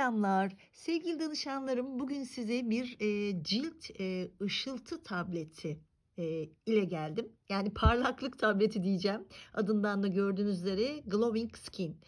Selamlar. Sevgili danışanlarım, bugün size bir e, cilt e, ışıltı tableti e, ile geldim. Yani parlaklık tableti diyeceğim. Adından da gördüğünüz üzere Glowing Skin.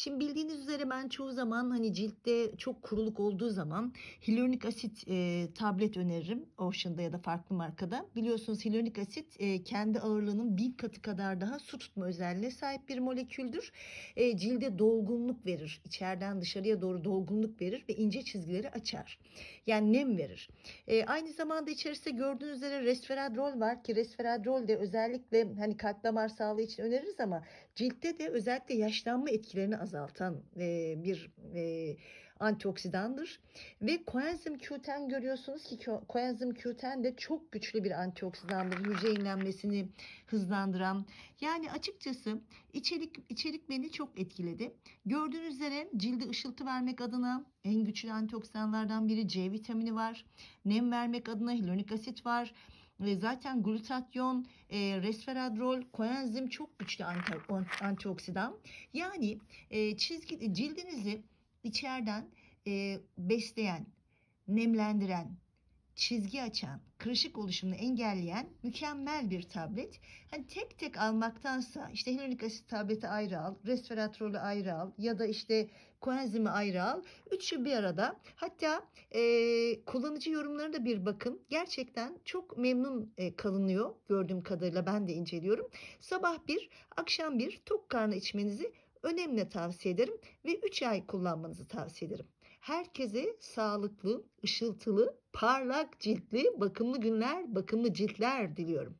Şimdi bildiğiniz üzere ben çoğu zaman hani ciltte çok kuruluk olduğu zaman hyaluronik asit e, tablet öneririm. Ocean'da ya da farklı markada. Biliyorsunuz hyaluronik asit e, kendi ağırlığının bin katı kadar daha su tutma özelliğine sahip bir moleküldür. E, cilde dolgunluk verir. İçeriden dışarıya doğru dolgunluk verir ve ince çizgileri açar. Yani nem verir. E, aynı zamanda içerisinde gördüğünüz üzere resveratrol var ki resveratrol de özellikle hani kalp damar sağlığı için öneririz ama ciltte de özellikle yaşlanma etkilerini azaltan e, bir e, antioksidandır. Ve koenzim Q10 görüyorsunuz ki ko- koenzim Q10 de çok güçlü bir antioksidandır. Hücre yenilenmesini hızlandıran. Yani açıkçası içerik içerik beni çok etkiledi. Gördüğünüz üzere cilde ışıltı vermek adına en güçlü antioksidanlardan biri C vitamini var. Nem vermek adına hyaluronik asit var. E, Zaten glutatyon, e, resveratrol, koenzim çok güçlü anti, antioksidan. Yani e, çizgi cildinizi içeriden e, besleyen, nemlendiren, çizgi açan, kırışık oluşumunu engelleyen mükemmel bir tablet. Hani tek tek almaktansa işte hyaluronik asit tableti ayrı al, resveratrolü ayrı al ya da işte koenzimi ayrı al. Üçü bir arada. Hatta e, kullanıcı yorumlarına da bir bakın. Gerçekten çok memnun e, kalınıyor gördüğüm kadarıyla ben de inceliyorum. Sabah bir, akşam bir tok karnı içmenizi önemli tavsiye ederim ve 3 ay kullanmanızı tavsiye ederim. Herkese sağlıklı, ışıltılı, parlak ciltli, bakımlı günler, bakımlı ciltler diliyorum.